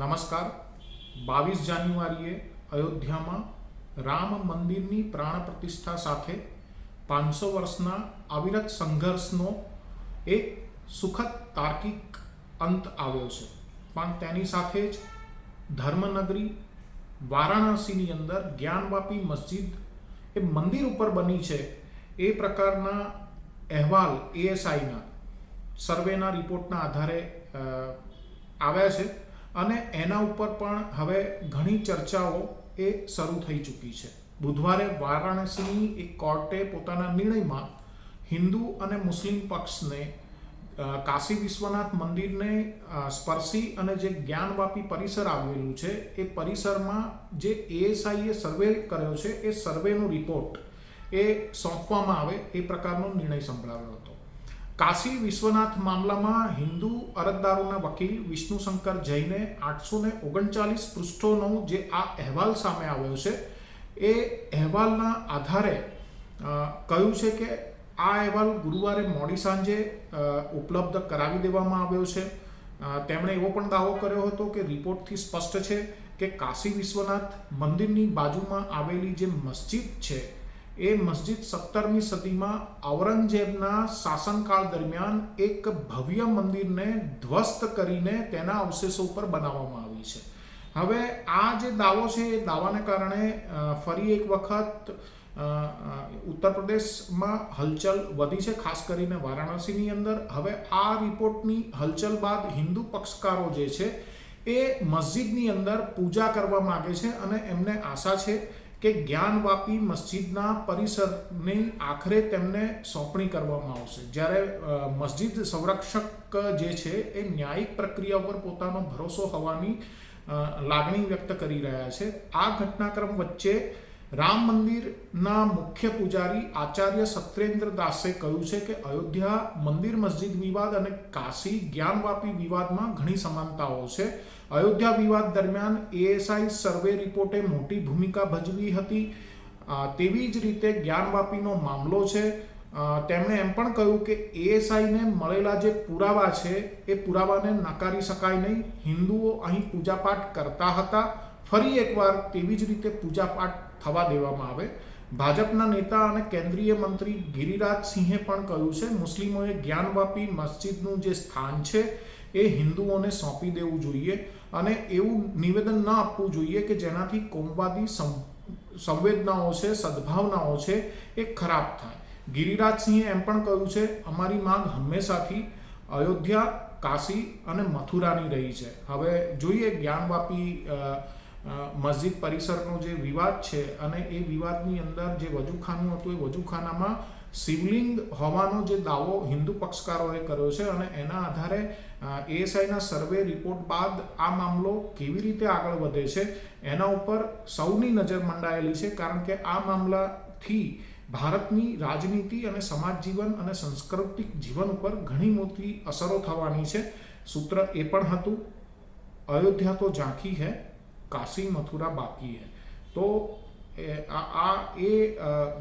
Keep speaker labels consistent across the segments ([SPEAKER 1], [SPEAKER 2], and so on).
[SPEAKER 1] નમસ્કાર. બાવીસ જાન્યુઆરીએ અયોધ્યામાં રામ મંદિરની પ્રાણ પ્રતિષ્ઠા સાથે પાંચસો વર્ષના અવિરત સંઘર્ષનો એક સુખદ તાર્કિક અંત આવ્યો છે. પણ તેની સાથે જ ધર્મનગરી વારાણસીની અંદર જ્ઞાનવાપી મસ્જિદ એ મંદિર ઉપર બની છે. એ પ્રકારના અહેવાલ એએસઆઈના સર્વેના રિપોર્ટના આધારે આવ્યા છે. અને એના ઉપર પણ હવે ઘણી ચર્ચાઓ એ શરૂ થઈ ચૂકી છે. બુધવારે વારાણસીની એક કોર્ટે પોતાના નિર્ણયમાં હિન્દુ અને મુસ્લિમ પક્ષને કાશી વિશ્વનાથ મંદિરને સ્પર્શી અને જે જ્ઞાનવાપી પરિસર આવેલું છે, એ પરિસરમાં જે એએસઆઈએ સર્વે કર્યો છે, એ સર્વેનો રિપોર્ટ એ સોંપવામાં આવે એ પ્રકારનો નિર્ણય સંભળાવ્યો હતો. કાશી વિશ્વનાથ મામલામાં હિન્દુ અરજદારોના વકીલ વિષ્ણુશંકર જૈને આઠસો ને ઓગણચાલીસ પૃષ્ઠોનો જે આ અહેવાલ સામે આવ્યો છે, એ અહેવાલના આધારે કહ્યું છે કે આ અહેવાલ ગુરુવારે મોડી સાંજે ઉપલબ્ધ કરાવી દેવામાં આવ્યો છે. તેમણે એવો પણ દાવો કર્યો હતો કે રિપોર્ટથી સ્પષ્ટ છે કે કાશી વિશ્વનાથ મંદિરની બાજુમાં આવેલી જે મસ્જિદ છે એ મસ્જિદ સત્તરમી સદીમાં ઔરંગઝેબના શાસનકાળ દરમિયાન એક ભવ્ય મંદિરને ધ્વસ્ત કરીને તેના અવશેષો ઉપર બનાવવામાં આવી છે. હવે આ જે દાવો છે, એ દાવાને કારણે ફરી એક વખત ઉત્તર પ્રદેશમાં હલચલ વધી છે, ખાસ કરીને વારાણસીની અંદર. હવે આ રિપોર્ટની હલચલ બાદ હિન્દુ પક્ષકારો જે છે, એ મસ્જિદની અંદર પૂજા કરવા માગે છે અને એમને આશા છે કે જ્ઞાનવાપી મસ્જિદના પરિસરની આખરે તેમને સોંપણી કરવામાં આવશે. જ્યારે મસ્જિદ સંરક્ષક જે છે, એ ન્યાયિક પ્રક્રિયા ઉપર પોતાનો ભરોસો હોવાની લાગણી વ્યક્ત કરી રહ્યા છે. આ ઘટનાક્રમ વચ્ચે રામ મંદિરના મુખ્ય પૂજારી આચાર્ય સત્રેન્દ્ર દાસે કહ્યું છે કે અયોધ્યા મંદિર મસ્જિદ વિવાદ અને કાશી જ્ઞાનવાપી વિવાદમાં ઘણી સમાનતાઓ છે. અયોધ્યા વિવાદ દરમિયાન એએસઆઈ સર્વે રિપોર્ટે મોટી ભૂમિકા ભજવી હતી. તેવી જ રીતે જ્ઞાનવાપીનો મામલો છે. તેમણે એમ પણ કહ્યું કે એએસઆઈને મળેલા જે પુરાવા છે, એ પુરાવાને નકારી શકાય નહીં. હિન્દુઓ અહીં પૂજાપાઠ કરતા હતા. ફરી એકવાર તેવી જ રીતે પૂજાપાઠ થવા દેવામાં આવે. ભાજપના નેતા અને કેન્દ્રીય મંત્રી ગિરિરાજ સિંહે પણ કહ્યું છે, મુસ્લિમોએ જ્ઞાનવાપી મસ્જિદનું જે સ્થાન છે, એ હિન્દુઓને સોંપી દેવું જોઈએ અને એવું નિવેદન ન આપવું જોઈએ કે જેનાથી કોમવાદી સંવેદનાઓ છે, સદભાવનાઓ છે, એ ખરાબ થાય. ગિરિરાજ સિંહે એમ પણ કહ્યું છે, અમારી માંગ હંમેશાથી અયોધ્યા, કાશી અને મથુરાની રહી છે. હવે જોઈએ જ્ઞાનવાપી મસ્જિદ પરિસરનો જે વિવાદ છે અને એ વિવાદની અંદર જે વજુખાનું હતું, એ વજુખાનામાં શિવલિંગ હોવાનો જે દાવો હિન્દુ પક્ષકારોએ કર્યો છે અને એના આધારે એએસઆઈના સર્વે રિપોર્ટ બાદ આ મામલો કેવી રીતે આગળ વધે છે, એના ઉપર સૌની નજર મંડાયેલી છે, કારણ કે આ મામલાથી ભારતની રાજનીતિ અને સમાજ જીવન અને સાંસ્કૃતિક જીવન ઉપર ઘણી મોટી અસરો થવાની છે. સૂત્ર એ પણ હતું, અયોધ્યા તો ઝાંખી હૈ કાશી મથુરા બાકી હૈ તો આ એ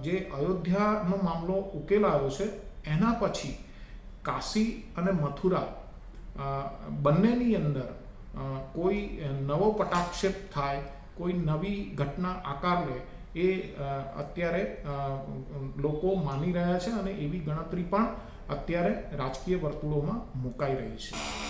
[SPEAKER 1] જે અયોધ્યાનો મામલો ઉકેલાયો છે એના પછી કાશી અને મથુરા બંનેની અંદર કોઈ નવો પટાક્ષેપ થાય કોઈ નવી ઘટના આકાર લે એ અત્યારે લોકો માની રહ્યા છે અને એવી ગણતરી પણ અત્યારે રાજકીય વર્તુળોમાં મુકાઈ રહી છે.